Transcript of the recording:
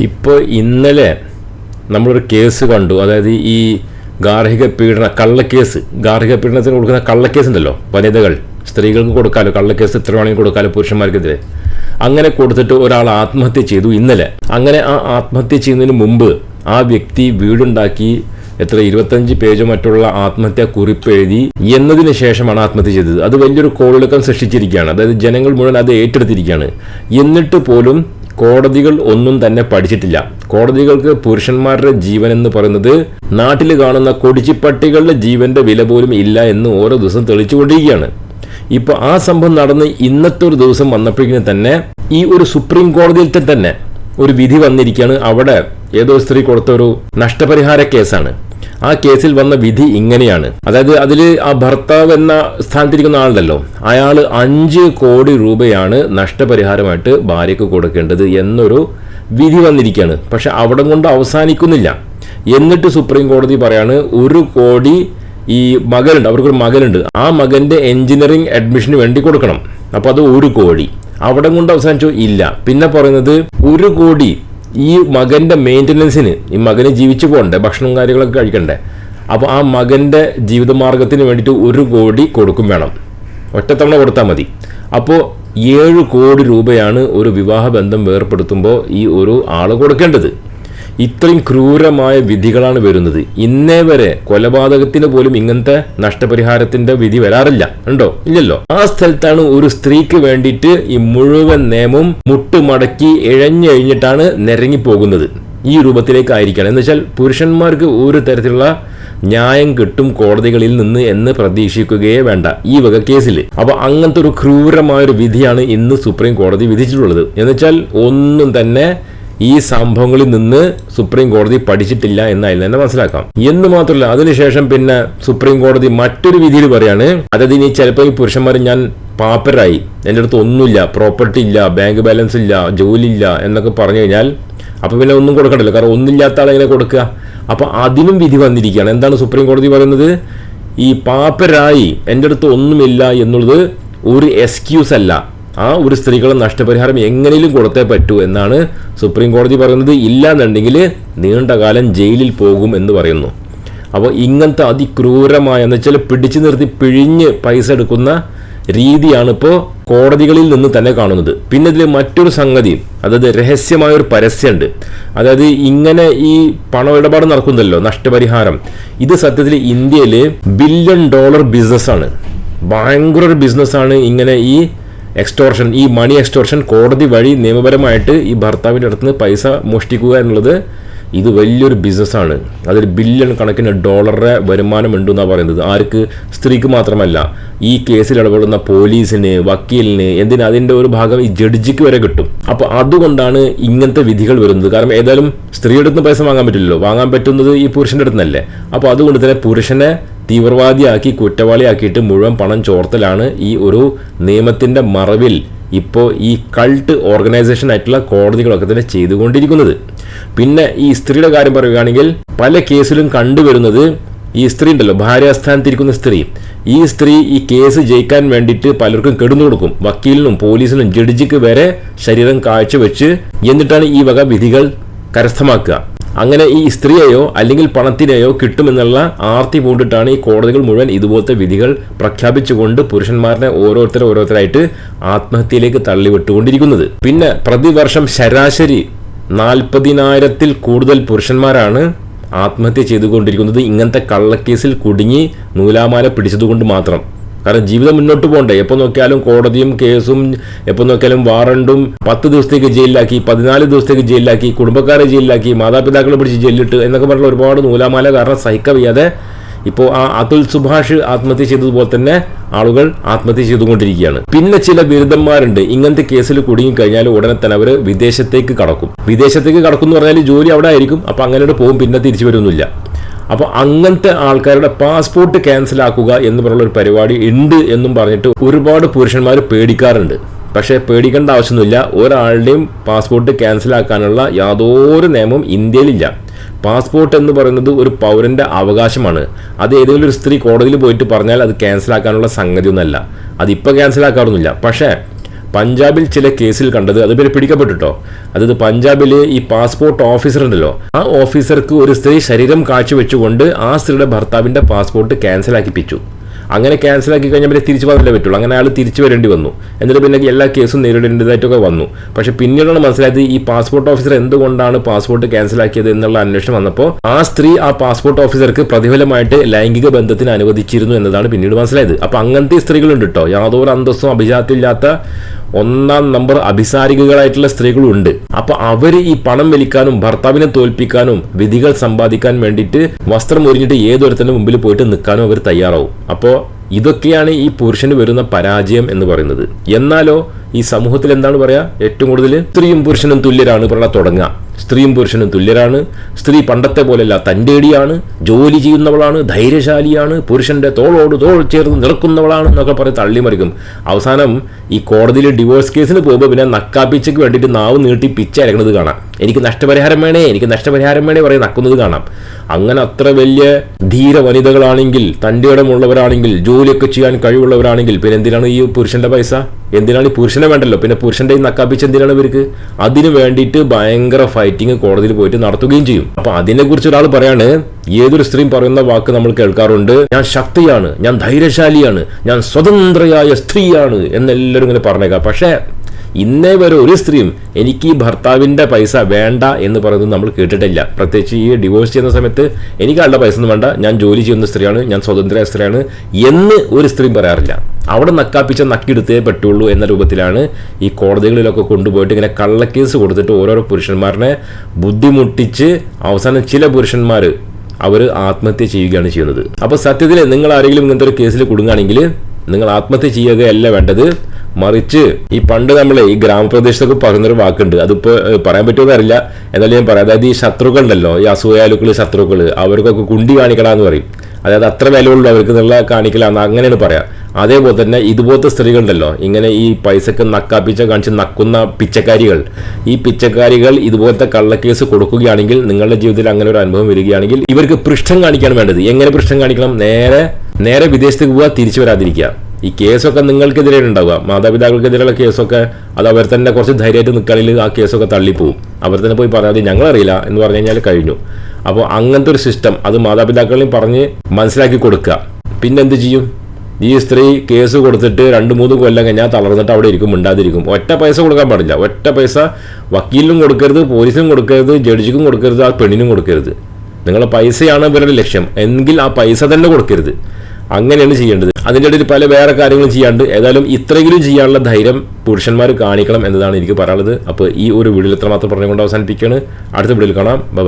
ഇപ്പോൾ ഇന്നലെ നമ്മളൊരു കേസ് കണ്ടു. അതായത് ഈ ഗാർഹിക പീഡന കള്ളക്കേസ് ഗാർഹിക പീഡനത്തിന് കൊടുക്കുന്ന കള്ളക്കേസ് ഉണ്ടല്ലോ വനിതകൾ. സ്ത്രീകൾക്ക് കൊടുക്കാലോ കള്ളക്കേസ് എത്ര വേണമെങ്കിൽ കൊടുക്കാലോ പുരുഷന്മാർക്കെതിരെ. അങ്ങനെ കൊടുത്തിട്ട് ഒരാൾ ആത്മഹത്യ ചെയ്തു ഇന്നലെ. അങ്ങനെ ആ ആത്മഹത്യ ചെയ്യുന്നതിന് മുമ്പ് ആ വ്യക്തി വീടുണ്ടാക്കി എത്ര ഇരുപത്തഞ്ച് പേജ് മറ്റുള്ള ആത്മഹത്യാ കുറിപ്പ് എഴുതി എന്നതിന് ശേഷമാണ് ആത്മഹത്യ ചെയ്തത്. അത് വലിയൊരു കോളിളക്കം സൃഷ്ടിച്ചിരിക്കുകയാണ്. അതായത് ജനങ്ങൾ മുഴുവൻ അത് ഏറ്റെടുത്തിരിക്കുകയാണ്. എന്നിട്ട് പോലും കോടതികൾ ഒന്നും തന്നെ പഠിച്ചിട്ടില്ല. കോടതികൾക്ക് പുരുഷന്മാരുടെ ജീവൻ എന്ന് പറയുന്നത് നാട്ടിൽ കാണുന്ന കൊടിച്ചിപ്പട്ടികളുടെ ജീവന്റെ വില പോലും ഇല്ല എന്ന് ഓരോ ദിവസം തെളിച്ചുകൊണ്ടിരിക്കുകയാണ് ഇപ്പൊ ആ സംഭവം നടന്ന് ഇന്നത്തെ ഒരു ദിവസം വന്നപ്പോഴേക്കും തന്നെ ഈ ഒരു സുപ്രീം കോടതിയിൽ തന്നെ ഒരു വിധി വന്നിരിക്കുകയാണ്. അവിടെ ഏതോ സ്ത്രീ കൊടുത്ത ഒരു നഷ്ടപരിഹാര കേസാണ്. ആ കേസിൽ വന്ന വിധി ഇങ്ങനെയാണ്. അതായത് അതിൽ ആ ഭർത്താവ് എന്ന സ്ഥാനത്തിരിക്കുന്ന ആളുണ്ടല്ലോ. അയാൾ അഞ്ച് കോടി രൂപയാണ് നഷ്ടപരിഹാരമായിട്ട് ഭാര്യയ്ക്ക് കൊടുക്കേണ്ടത് എന്നൊരു വിധി വന്നിരിക്കുകയാണ്. പക്ഷെ അവിടെ കൊണ്ട് അവസാനിക്കുന്നില്ല. എന്നിട്ട് സുപ്രീം കോടതി പറയാണ് ഒരു കോടി ഈ മകനുണ്ട് അവർക്കൊരു മകനുണ്ട്. ആ മകന്റെ എഞ്ചിനീയറിംഗ് അഡ്മിഷന് വേണ്ടി കൊടുക്കണം. അപ്പോൾ അത് ഒരു കോടി. അവിടെ കൊണ്ട് അവസാനിച്ചു ഇല്ല. പിന്നെ പറയുന്നത് ഒരു കോടി ഈ മകന്റെ മെയിന്റനൻസിന് ഈ മകന് ജീവിച്ചു പോകണ്ടേ ഭക്ഷണവും കാര്യങ്ങളൊക്കെ കഴിക്കണ്ടേ? അപ്പോൾ ആ മകന്റെ ജീവിതമാർഗത്തിന് വേണ്ടിയിട്ട് ഒരു കോടി കൊടുക്കും വേണം. ഒറ്റത്തവണ കൊടുത്താൽ മതി. അപ്പോൾ ഏഴ് കോടി രൂപയാണ് ഒരു വിവാഹ ബന്ധം വേർപ്പെടുത്തുമ്പോൾ ഈ ഒരു ആൾ കൊടുക്കേണ്ടത്. ഇത്രയും ക്രൂരമായ വിധികളാണ് വരുന്നത്. ഇന്നേ വരെ കൊലപാതകത്തിന് പോലും ഇങ്ങനത്തെ നഷ്ടപരിഹാരത്തിന്റെ വിധി വരാറില്ല. ഉണ്ടോ ഇല്ലല്ലോ. ആ സ്ഥലത്താണ് ഒരു സ്ത്രീക്ക് വേണ്ടിയിട്ട് ഈ മുഴുവൻ നിയമം മുട്ടുമടക്കി ഇഴഞ്ഞഴിഞ്ഞിട്ടാണ് നിരങ്ങി പോകുന്നത് ഈ രൂപത്തിലേക്കായിരിക്കണം. എന്ന് വെച്ചാൽ പുരുഷന്മാർക്ക് ഒരു തരത്തിലുള്ള ന്യായം കിട്ടും കോടതികളിൽ നിന്ന് എന്ന് പ്രതീക്ഷിക്കുകയേ വേണ്ട ഈ വക കേസിൽ അപ്പൊ അങ്ങനത്തെ ഒരു ക്രൂരമായ ഒരു വിധിയാണ് ഇന്ന് സുപ്രീം കോടതി വിധിച്ചിട്ടുള്ളത്. എന്നുവെച്ചാൽ ഒന്നും തന്നെ ഈ സംഭവങ്ങളിൽ നിന്ന് സുപ്രീം കോടതി പഠിച്ചിട്ടില്ല എന്നതിൽ തന്നെ മനസ്സിലാക്കാം. എന്ന് മാത്രമല്ല അതിനുശേഷം പിന്നെ സുപ്രീം കോടതി മറ്റൊരു വിധിയിൽ പറയാണ് അതായത് ഇനി ചിലപ്പോൾ ഈ പുരുഷന്മാർ ഞാൻ പാപ്പരായി. എന്റെ അടുത്ത് ഒന്നുമില്ല പ്രോപ്പർട്ടി ഇല്ല ബാങ്ക് ബാലൻസ് ഇല്ല ജോലി ഇല്ല എന്നൊക്കെ പറഞ്ഞു കഴിഞ്ഞാൽ അപ്പോൾ പിന്നെ ഒന്നും കൊടുക്കണ്ടല്ലോ. കാരണം ഒന്നില്ലാത്ത ആളെങ്ങനെ കൊടുക്കുക? അപ്പോൾ അതിനും വിധി വന്നിരിക്കുകയാണ്. എന്താണ് സുപ്രീം കോടതി പറയുന്നത്? ഈ പാപ്പരായി എന്റെ അടുത്ത് ഒന്നുമില്ല എന്നുള്ളത് ഒരു എക്സ്ക്യൂസ് അല്ല. ആ ഒരു സ്ത്രീകളെ നഷ്ടപരിഹാരം എങ്ങനെയും കൊടുത്തേ പറ്റൂ എന്നാണ് സുപ്രീം കോടതി പറയുന്നത്. ഇല്ല എന്നുണ്ടെങ്കിൽ നീണ്ടകാലം ജയിലിൽ പോകും എന്ന് പറയുന്നു. അപ്പോൾ ഇങ്ങനത്തെ അതിക്രൂരമായ എന്ന് വെച്ചാൽ പിടിച്ചു നിർത്തി പിഴിഞ്ഞ് പൈസ എടുക്കുന്ന രീതിയാണ് ഇപ്പോൾ കോടതികളിൽ നിന്ന് തന്നെ കാണുന്നത്. പിന്നെ ഇതിൽ മറ്റൊരു സംഗതി അതായത് രഹസ്യമായ ഒരു പരസ്യമുണ്ട്. അതായത് ഇങ്ങനെ ഈ പണമിടപാട് നടക്കുന്നല്ലോ നഷ്ടപരിഹാരം. ഇത് സത്യത്തിൽ ഇന്ത്യയിൽ ബില്യൺ ഡോളർ ബിസിനസ്സാണ് ഭയങ്കര ഒരു ബിസിനസ്സാണ് ഇങ്ങനെ ഈ എക്സ്റ്റോർഷൻ ഈ മണി എക്സ്റ്റോർഷൻ കോടതി വഴി നിയമപരമായിട്ട് ഈ ഭർത്താവിന്റെ അടുത്ത് നിന്ന് പൈസ മോഷ്ടിക്കുക എന്നുള്ളത് ഇത് വലിയൊരു ബിസിനസ്സാണ് അതൊരു ബില്യൺ കണക്കിന് ഡോളറുടെ വരുമാനം ഉണ്ടെന്നാണ് പറയുന്നത്. ആർക്ക്? സ്ത്രീക്ക് മാത്രമല്ല. ഈ കേസിൽ ഇടപെടുന്ന പോലീസിന് വക്കീലിന് എന്തിന് അതിന്റെ ഒരു ഭാഗം ഈ ജഡ്ജിക്ക് വരെ കിട്ടും. അപ്പോൾ അതുകൊണ്ടാണ് ഇങ്ങനത്തെ വിധികൾ വരുന്നത്. കാരണം ഏതായാലും സ്ത്രീയുടെ അടുത്ത് പൈസ വാങ്ങാൻ പറ്റില്ലല്ലോ. വാങ്ങാൻ പറ്റുന്നത് ഈ പുരുഷന്റെ അടുത്തുനിന്നല്ലേ അപ്പോൾ അതുകൊണ്ട് തന്നെ പുരുഷനെ തീവ്രവാദിയാക്കി കുറ്റവാളിയാക്കിയിട്ട് മുഴുവൻ പണം ചോർത്തലാണ് ഈ ഒരു നിയമത്തിന്റെ മറവിൽ ഇപ്പോൾ ഈ കൾട്ട് ഓർഗനൈസേഷൻ ആയിട്ടുള്ള കോടതികളൊക്കെ തന്നെ ചെയ്തുകൊണ്ടിരിക്കുന്നത്. പിന്നെ ഈ സ്ത്രീയുടെ കാര്യം പറയുകയാണെങ്കിൽ പല കേസിലും കണ്ടുവരുന്നത് ഈ സ്ത്രീ ഉണ്ടല്ലോ ഭാര്യാസ്ഥാനത്തിരിക്കുന്ന സ്ത്രീ. ഈ സ്ത്രീ ഈ കേസ് ജയിക്കാൻ വേണ്ടിയിട്ട് പലർക്കും കെടുന്നു കൊടുക്കും. വക്കീലിനും പോലീസിനും ജഡ്ജിക്ക് വരെ ശരീരം കാഴ്ചവെച്ച് എന്നിട്ടാണ് ഈ വക വിധികൾ കരസ്ഥമാക്കുക. അങ്ങനെ ഈ സ്ത്രീയെയോ അല്ലെങ്കിൽ പണത്തിനെയോ കിട്ടുമെന്നുള്ള ആർത്തി പൂണ്ടിട്ടാണ് ഈ കോടതികൾ മുഴുവൻ ഇതുപോലത്തെ വിധികൾ പ്രഖ്യാപിച്ചുകൊണ്ട് പുരുഷന്മാരെ ഓരോരുത്തരെ ഓരോരുത്തരായിട്ട് ആത്മഹത്യയിലേക്ക് തള്ളിവിട്ടുകൊണ്ടിരിക്കുന്നത്. പിന്നെ പ്രതിവർഷം ശരാശരി നാൽപ്പതിനായിരത്തിൽ കൂടുതൽ പുരുഷന്മാരാണ് ആത്മഹത്യ ചെയ്തുകൊണ്ടിരിക്കുന്നത്. ഇങ്ങനത്തെ കള്ളക്കേസിൽ കുടുങ്ങി നൂലാമാല പിടിച്ചതുകൊണ്ട് മാത്രം. കാരണം ജീവിതം മുന്നോട്ട് പോകണ്ടേ. എപ്പോൾ നോക്കിയാലും കോടതിയും കേസും എപ്പോൾ നോക്കിയാലും വാറണ്ടും പത്ത് ദിവസത്തേക്ക് ജയിലിലാക്കി പതിനാല് ദിവസത്തേക്ക് ജയിലിലാക്കി കുടുംബക്കാരെ ജയിലിലാക്കി മാതാപിതാക്കളെ പിടിച്ച് ജയിലിട്ട് എന്നൊക്കെ പറഞ്ഞ ഒരുപാട് നൂലാമാല കാരണം സഹിക്ക വയ്യാതെ ഇപ്പോൾ ആ അതുൽ സുഭാഷ് ആത്മഹത്യ ചെയ്തതുപോലെ തന്നെ ആളുകൾ ആത്മഹത്യ ചെയ്തുകൊണ്ടിരിക്കുകയാണ്. പിന്നെ ചില ബിരുദന്മാരുണ്ട്. ഇങ്ങനത്തെ കേസിൽ കുടുങ്ങിക്കഴിഞ്ഞാൽ ഉടനെ തന്നെ അവർ വിദേശത്തേക്ക് കടക്കും. വിദേശത്തേക്ക് കടക്കും എന്ന് പറഞ്ഞാൽ ജോലി അവിടെ ആയിരിക്കും. അപ്പോൾ അങ്ങനെ പോകും. പിന്നെ തിരിച്ചു വരുന്നില്ല. അപ്പോൾ അങ്ങനത്തെ ആൾക്കാരുടെ പാസ്പോർട്ട് ക്യാൻസൽ ആക്കുക എന്ന് പറയുന്ന ഒരു പരിപാടി ഉണ്ട് എന്നും പറഞ്ഞിട്ട് ഒരുപാട് പുരുഷന്മാർ പേടിക്കാറുണ്ട്. പക്ഷേ പേടിക്കേണ്ട ആവശ്യമൊന്നുമില്ല. ഒരാളുടെയും പാസ്പോർട്ട് ക്യാൻസൽ ആക്കാനുള്ള യാതൊരു നിയമവും ഇന്ത്യയിലില്ല. പാസ്പോർട്ട് എന്ന് പറയുന്നത് ഒരു പൗരന്റെ അവകാശമാണ്. അത് ഏതെങ്കിലും ഒരു സ്ത്രീ കോടതിയിൽ പോയിട്ട് പറഞ്ഞാൽ അത് ക്യാൻസൽ ആക്കാനുള്ള സംഗതിയൊന്നുമല്ല. അതിപ്പോൾ ക്യാൻസൽ ആക്കാറൊന്നുമില്ല. പക്ഷേ പഞ്ചാബിൽ ചില കേസിൽ കണ്ടത് അത് പേര് പിടിക്കപ്പെട്ടിട്ടോ. അതായത് പഞ്ചാബിലെ ഈ പാസ്പോർട്ട് ഓഫീസർ ഉണ്ടല്ലോ ആ ഓഫീസർക്ക് ഒരു സ്ത്രീ ശരീരം കാഴ്ചവെച്ചുകൊണ്ട് ആ സ്ത്രീയുടെ ഭർത്താവിന്റെ പാസ്പോർട്ട് ക്യാൻസൽ ആക്കിപ്പിച്ചു അങ്ങനെ ക്യാൻസൽ ആക്കി കഴിഞ്ഞാൽ പിന്നെ തിരിച്ചു പോകാനല്ലേ പറ്റുള്ളൂ. അങ്ങനെ ആൾ തിരിച്ചു വരേണ്ടി വന്നു. എന്നിട്ട് പിന്നെ എല്ലാ കേസും നേരിടേണ്ടതായിട്ടൊക്കെ വന്നു. പക്ഷെ പിന്നീടാണ് മനസ്സിലായത് ഈ പാസ്പോർട്ട് ഓഫീസർ എന്തുകൊണ്ടാണ് പാസ്പോർട്ട് ക്യാൻസൽ ആക്കിയത് എന്നുള്ള അന്വേഷണം വന്നപ്പോൾ ആ സ്ത്രീ ആ പാസ്പോർട്ട് ഓഫീസർക്ക് പ്രതിഫലമായിട്ട് ലൈംഗിക ബന്ധത്തിന് അനുവദിച്ചിരുന്നു എന്നതാണ് പിന്നീട് മനസ്സിലായത്. അപ്പൊ അങ്ങനത്തെ സ്ത്രീകളുണ്ട് കേട്ടോ യാതൊരു അന്തസ്സും അഭിജാത്യമില്ലാത്ത ഒന്നാം നമ്പർ അഭിസാരികകളായിട്ടുള്ള സ്ത്രീകളും ഉണ്ട് അപ്പൊ അവർ ഈ പണം വലിക്കാനും ഭർത്താവിനെ തോൽപ്പിക്കാനും വിധികൾ സമ്പാദിക്കാൻ വേണ്ടിയിട്ട് വസ്ത്രം ഒരിഞ്ഞിട്ട് ഏതൊരുത്തന്റെ മുമ്പിൽ പോയിട്ട് നിൽക്കാനും അവർ തയ്യാറാവും. അപ്പോൾ ഇതൊക്കെയാണ് ഈ പുരുഷന് വരുന്ന പരാജയം എന്ന് പറയുന്നത്. എന്നാലോ ഈ സമൂഹത്തിൽ എന്താണ് പറയാ? ഏറ്റവും കൂടുതൽ സ്ത്രീയും പുരുഷനും തുല്യരാണ് പറഞ്ഞാൽ തുടങ്ങുക. സ്ത്രീയും പുരുഷനും തുല്യരാണ്. സ്ത്രീ പണ്ടത്തെ പോലെയല്ല തന്റെടിയാണ് ജോലി ചെയ്യുന്നവളാണ് ധൈര്യശാലിയാണ് പുരുഷന്റെ തോളോട് തോൾ ചേർന്ന് നിൽക്കുന്നവളാണ് എന്നൊക്കെ പറഞ്ഞ് തള്ളിമറിക്കും. അവസാനം ഈ കോടതിയിൽ ഡിവോഴ്സ് കേസിന് പോകുമ്പോൾ പിന്നെ നക്കാപ്പിച്ചയ്ക്ക് വേണ്ടിയിട്ട് നാവ് നീട്ടി പിച്ച അരക്കുന്നത് കാണാം. എനിക്ക് നഷ്ടപരിഹാരം വേണേ എനിക്ക് നഷ്ടപരിഹാരം വേണേ പറയും നക്കുന്നത് കാണാം. അങ്ങനെ അത്ര വലിയ ധീര വനിതകളാണെങ്കിൽ തന്റെ ഇടമുള്ളവരാണെങ്കിൽ ജോലിയൊക്കെ ചെയ്യാൻ കഴിവുള്ളവരാണെങ്കിൽ പിന്നെ എന്തിനാണ് ഈ പുരുഷന്റെ പൈസ? എന്തിനാണ് ഈ പുരുഷനെ വേണ്ടല്ലോ? പിന്നെ പുരുഷന്റെ ഈ നക്കാപ്പിച്ച് എന്തിനാണ് ഇവർക്ക്? അതിന് വേണ്ടിയിട്ട് ഭയങ്കര ഫൈറ്റിംഗ് കോടതിയിൽ പോയിട്ട് നടത്തുകയും ചെയ്യും. അപ്പൊ അതിനെ കുറിച്ച് ഒരാൾ പറയാണ് ഏതൊരു സ്ത്രീയും പറയുന്ന വാക്ക് നമ്മൾ കേൾക്കാറുണ്ട് ഞാൻ ശക്തിയാണ് ഞാൻ ധൈര്യശാലിയാണ് ഞാൻ സ്വതന്ത്രയായ സ്ത്രീയാണ് എന്നെല്ലാവരും ഇങ്ങനെ പറഞ്ഞേക്കാം. പക്ഷേ ഇന്നേ വരെ ഒരു സ്ത്രീയും എനിക്ക് ഈ ഭർത്താവിന്റെ പൈസ വേണ്ട എന്ന് പറയുന്നത് നമ്മൾ കേട്ടിട്ടില്ല. പ്രത്യേകിച്ച് ഈ ഡിവോഴ്സ് ചെയ്യുന്ന സമയത്ത് എനിക്ക് ആളുടെ പൈസ ഒന്നും വേണ്ട. ഞാൻ ജോലി ചെയ്യുന്ന സ്ത്രീയാണ്. ഞാൻ സ്വതന്ത്ര സ്ത്രീയാണ് എന്ന് ഒരു സ്ത്രീയും പറയാറില്ല. അവിടെ നക്കാപ്പിച്ച നക്കിയെടുത്തേ പറ്റുള്ളൂ എന്ന രൂപത്തിലാണ് ഈ കോടതികളിലൊക്കെ കൊണ്ടുപോയിട്ട് ഇങ്ങനെ കള്ളക്കേസ് കൊടുത്തിട്ട് ഓരോരോ പുരുഷന്മാരെ ബുദ്ധിമുട്ടിച്ച് അവസാനം ചില പുരുഷന്മാർ അവർ ആത്മഹത്യ ചെയ്യുകയാണ് ചെയ്യുന്നത്. അപ്പോൾ സത്യത്തിൽ നിങ്ങൾ ആരെങ്കിലും ഇങ്ങനത്തെ ഒരു കേസിൽ കുടുങ്ങുകയാണെങ്കിൽ നിങ്ങൾ ആത്മഹത്യ ചെയ്യുകയല്ല വേണ്ടത്. മറിച്ച് ഈ പണ്ട് നമ്മളെ ഈ ഗ്രാമപ്രദേശത്തൊക്കെ പറയുന്നൊരു വാക്കുണ്ട്. അതിപ്പോൾ പറയാൻ പറ്റുമെന്ന് അറിയില്ല. എന്നാലും ഞാൻ പറയാം. അതായത് ഈ ശത്രുക്കൾ ഉണ്ടല്ലോ ഈ അസൂയാലുക്കൾ ശത്രുക്കൾ അവർക്കൊക്കെ കുണ്ടി കാണിക്കടാന്ന് പറയും. അതായത് അത്ര വിലയുള്ളൂ അവർക്ക് എന്നുള്ള കാണിക്കലാന്ന് അങ്ങനെയാണ് പറയാം. അതേപോലെ തന്നെ ഇതുപോലത്തെ സ്ത്രീകളുണ്ടല്ലോ ഇങ്ങനെ ഈ പൈസക്ക് നക്കാപ്പിച്ച കാണിച്ച് നക്കുന്ന പിച്ചക്കാരികൾ. ഈ പിച്ചക്കാരികൾ ഇതുപോലത്തെ കള്ളക്കേസ് കൊടുക്കുകയാണെങ്കിൽ നിങ്ങളുടെ ജീവിതത്തിൽ അങ്ങനെ ഒരു അനുഭവം വരികയാണെങ്കിൽ ഇവർക്ക് പൃഷ്ഠം കാണിക്കാൻ വേണ്ടത്. എങ്ങനെ പൃഷ്ഠം കാണിക്കണം? നേരെ നേരെ വിദേശത്തേക്ക് പോവുക തിരിച്ചു വരാതിരിക്കുക. ഈ കേസൊക്കെ നിങ്ങൾക്കെതിരെ ഉണ്ടാവുക. മാതാപിതാക്കൾക്കെതിരെയുള്ള കേസൊക്കെ അത് അവർ തന്നെ കുറച്ച് ധൈര്യമായിട്ട് നിൽക്കുകയാണെങ്കിൽ ആ കേസൊക്കെ തള്ളിപ്പോവും. അവർ തന്നെ പോയി പറയാതെ ഞങ്ങളറിയില്ല എന്ന് പറഞ്ഞു കഴിഞ്ഞാൽ കഴിഞ്ഞു. അപ്പോൾ അങ്ങനത്തെ ഒരു സിസ്റ്റം അത് മാതാപിതാക്കളെയും പറഞ്ഞ് മനസ്സിലാക്കി കൊടുക്കുക. പിന്നെ എന്ത് ചെയ്യും? ഈ സ്ത്രീ കേസ് കൊടുത്തിട്ട് രണ്ട് മൂന്ന് കൊല്ലം കഴിഞ്ഞാൽ തളർന്നിട്ട് അവിടെ ഇരിക്കും മിണ്ടാതിരിക്കും. ഒറ്റ പൈസ കൊടുക്കാൻ പാടില്ല. ഒറ്റ പൈസ വക്കീലിനും കൊടുക്കരുത് പോലീസിനും കൊടുക്കരുത് ജഡ്ജിക്കും കൊടുക്കരുത് ആ പെണ്ണിനും കൊടുക്കരുത്. നിങ്ങളുടെ പൈസയാണ് ഇവരുടെ ലക്ഷ്യം. എങ്കിൽ ആ പൈസ തന്നെ കൊടുക്കരുത്. അങ്ങനെയാണ് ചെയ്യേണ്ടത്. അതിന്റെ ഇടയിൽ പല വേറെ കാര്യങ്ങളും ചെയ്യാണ്ട് ഏതായാലും ഇത്രയെങ്കിലും ചെയ്യാനുള്ള ധൈര്യം പുരുഷന്മാർ കാണിക്കണം എന്നതാണ് എനിക്ക് പറയാനുള്ളത്. അപ്പോൾ ഈ ഒരു വീഡിയോ എത്രമാത്രം പറഞ്ഞുകൊണ്ട് അവസാനിപ്പിക്കുകയാണ്. അടുത്ത വീഡിയോയിൽ കാണാം. ബൈ